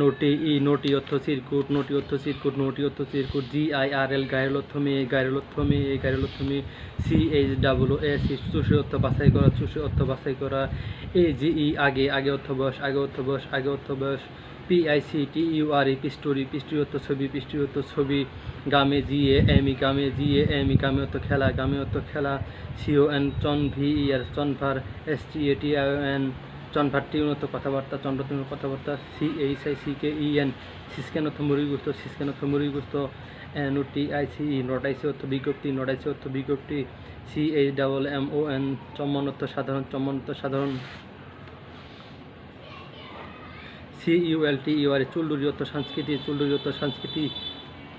নোটি ই, নোটি অর্থ সিরকুট নোটি অর্থ সিরকুট নোটি অর্থ সিরকুট জি আই আর এল গায়ের অর্থ মেয়ে গায়ের অর্থ অর্থ সি এইচ ডাবল এস চুষি অর্থ বাছাই করা, চুষি অর্থ বাছাই করা এ জি ই আগে আগে অর্থ বয়স, আগে অর্থ বয়স, আগে অর্থ বয়স P I C T U R E picture picture অর্থ ছবি পিস্টোরি অর্থ ছবি, গামে জি A M E গামে G A M E গামে অর্থ খেলা, গামে অর্থ খেলা সিও এন চন V E R চনভার S T A T I N চনভারটি উন্নত কথাবার্তা চন্দ্রতম কথাবার্তা C H I C K E N chicken অর্থ মুরগিগ্রস্ত সিসকেন অর্থ মুরগিগ্রস্ত N O T I C E notice অর্থ বিজ্ঞপ্তি নটাইসি অর্থ বিজ্ঞপ্তি C H double M O N common অর্থ সাধারণ চম্মন অর্থ সাধারণ C U L T U R culture অর্থ সংস্কৃতি চুল্লুরি অর্থ সংস্কৃতি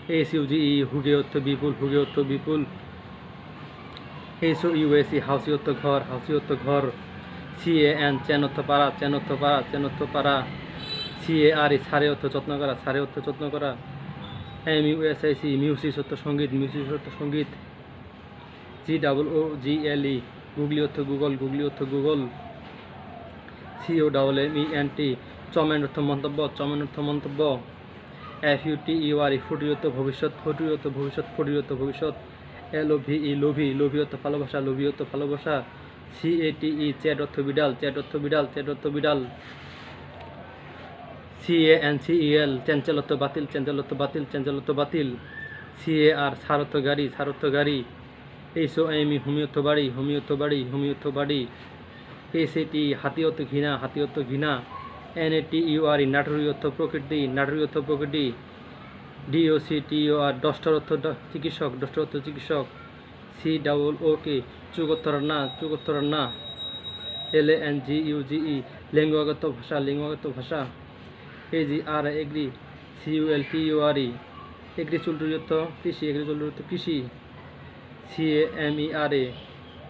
এস ইউ জি ই হুগে অর্থ বিপুল, হুগে অর্থ বিপুল S U S E house অর্থ ঘর, হাউসি অর্থ ঘর সি এন চেন অর্থ পাড়া চেন অর্থ পাড়া চেন অর্থ পাড়া সি আর, সারে অর্থ যত্ন করা, সারে অর্থ যত্ন করা। M, U, S, I, C অর্থ সংগীত মিউজিক অর্থ সংগীত। G, double O, G, L, E, Google অর্থ গুগল, গুগলি অর্থ Google. C, O, double, M, E, N, T, চমেন অর্থ মন্তব্য, চমেন অর্থ মন্তব্য। F, U, T U R E future ভবিষ্যৎ ফুটিরত ভবিষ্যৎ ফুটিরত ভবিষ্যৎ। এল, ও, ভি, ই, লোভি লোভি অর্থ ভালোবাসা, লোভি অর্থ ভালোবাসা। সি এ ই চ্যাট অর্থ বিড়াল চ্যাট অর্থ বিড়াল চ্যাট অর্থ বিড়াল C A N C E L cancel অর্থ বাতিল চ্যাঞ্চল অর্থ বাতিল চ্যাঞ্চল অর্থ বাতিল সি এ আর সার অর্থ গাড়ি সার অর্থ গাড়ি এইচ ও এম ই হোমিওর্থ বাড়ি হোমিওর্থ বাড়ি হোমিওর্থ বাড়ি এস এ টি ঘৃণা হাতি অর্থ ঘৃণা N A T U R ই নাটরি অর্থ প্রকৃতি নাটরি অর্থ প্রকৃতি ডি ও সি টি ও আর ডস্টার অর্থ চিকিৎসক ডস্টার অর্থ চিকিৎসক সি ডাবল ও কে চুগোত্তর না চুগোত্তর না এল এ এন জি ইউ জি ই লিঙ্গগত ভাষা লিঙ্গগত ভাষা A G R agri C U L T U R E agriculture কৃষি এগ্রি চুলটুরি কৃষি সি এ এম ই আর এ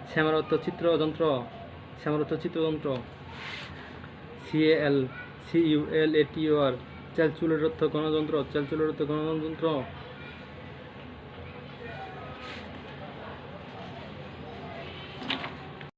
শ্যামার অর্থ চিত্রযন্ত্র শ্যামার অর্থ চিত্রযন্ত্র C A L C U L A T U R চালচুলের অর্থ গণতন্ত্র চালচুলের অর্থ গণযন্ত্র